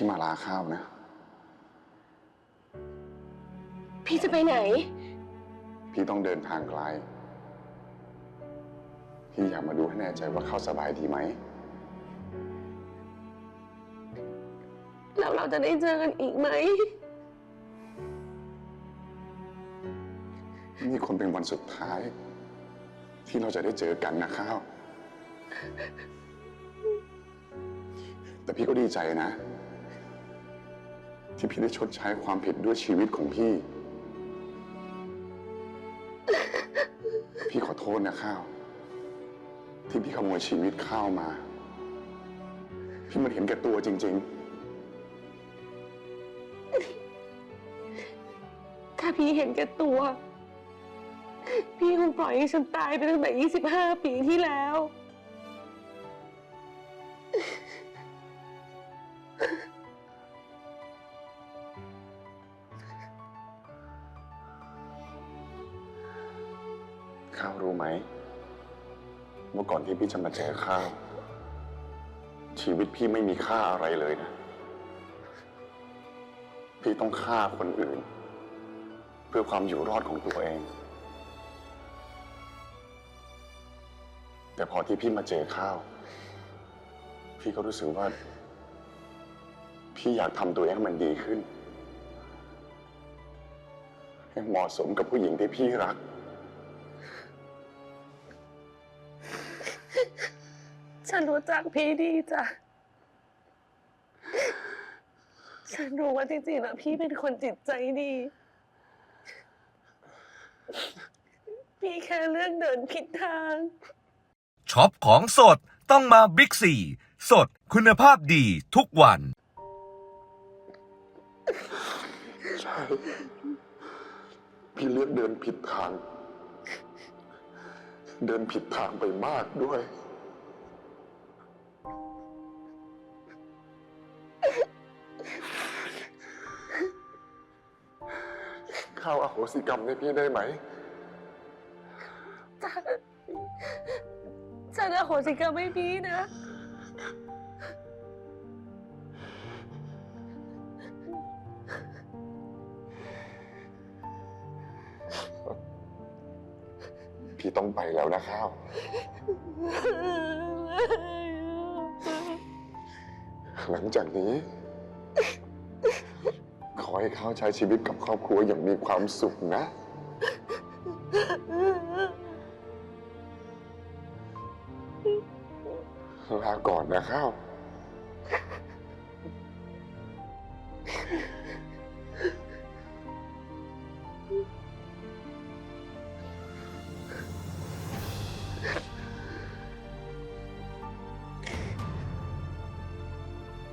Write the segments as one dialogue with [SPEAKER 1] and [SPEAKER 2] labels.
[SPEAKER 1] พี่มาลาข้าวนะ
[SPEAKER 2] พี่จะไปไหน
[SPEAKER 1] พี่ต้องเดินทางไกล พี่อยากมาดูให้แน่ใจว่าข้าวสบายดีไหม
[SPEAKER 2] แล้วเราจะได้เจอกันอีกไหม
[SPEAKER 1] นี่คนเป็นวันสุดท้าย ที่เราจะได้เจอกันนะข้าว แต่พี่ก็ดีใจนะ ที่พี่ได้ชดใช้ความผิดด้วยชีวิตของพี่ พี่ขอโทษนะข้าว ที่พี่ขโมยชีวิตข้าวมา พี่มันเห็นแก่ตัวจริง ๆ
[SPEAKER 2] ถ้าพี่เห็นแก่ตัว พี่คงปล่อยให้ฉันตายไปตั้งแต่ 25 ปีที่แล้ว
[SPEAKER 1] ข้าวรู้ไหมเมื่อก่อนที่พี่จะมาเจอข้าว ชีวิตพี่ไม่มีค่าอะไรเลยนะ พี่ต้องฆ่าคนอื่น เพื่อความอยู่รอดของตัวเอง แต่พอที่พี่มาเจอข้าว พี่ก็รู้สึกว่า พี่อยากทำตัวเองให้มันดีขึ้นให้เหมาะสมกับผู้หญิงที่พี่รัก
[SPEAKER 2] ฉันรู้จักพี่ดีจ้ะ ฉันรู้ว่าจริงๆแล้วพี่เป็นคนจิตใจดี พี่แค่เลือกเดินผิดทาง
[SPEAKER 3] ช็อปของสดต้องมาบิ๊กซีสดคุณภาพดีทุกวัน
[SPEAKER 1] ใช่ พี่เลือกเดินผิดทาง เดินผิดทางไปมากด้วย ข้าวอโหสิกรรมให้พี่ได้ไหม
[SPEAKER 2] ฉันฉันอโหสิกรรมให้พี่นะ
[SPEAKER 1] พี่ต้องไปแล้วนะข้าว หลังจากนี้ขอ ให้ข้าวใช้ชีวิตกับครอบครัวอย่างมีความสุขนะ ลาก่อนนะข้าว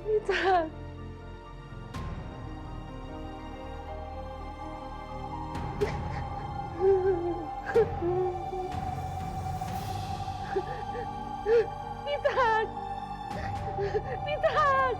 [SPEAKER 2] พี่จัก พี่จักรพี่จักร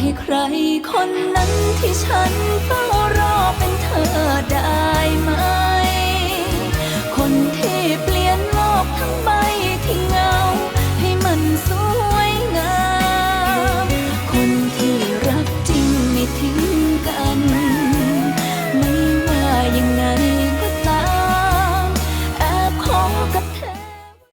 [SPEAKER 4] ให้ใครคนนั้นที่ฉันเฝ้ารอเป็นเธอได้ไหม